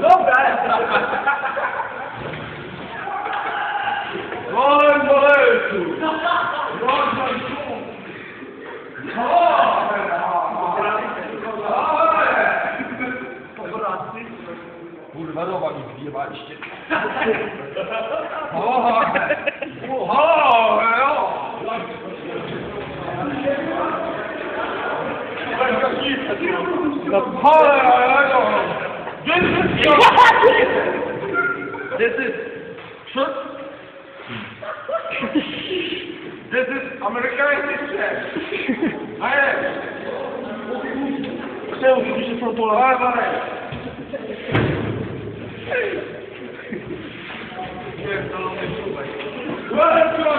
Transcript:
Dobra! Oj! Oj, Kurwa, rowa mi wjebaliście. The power. This is your. this is truth. this is American history. I am. Все, выключи футбол. Давай, давай. Let's go.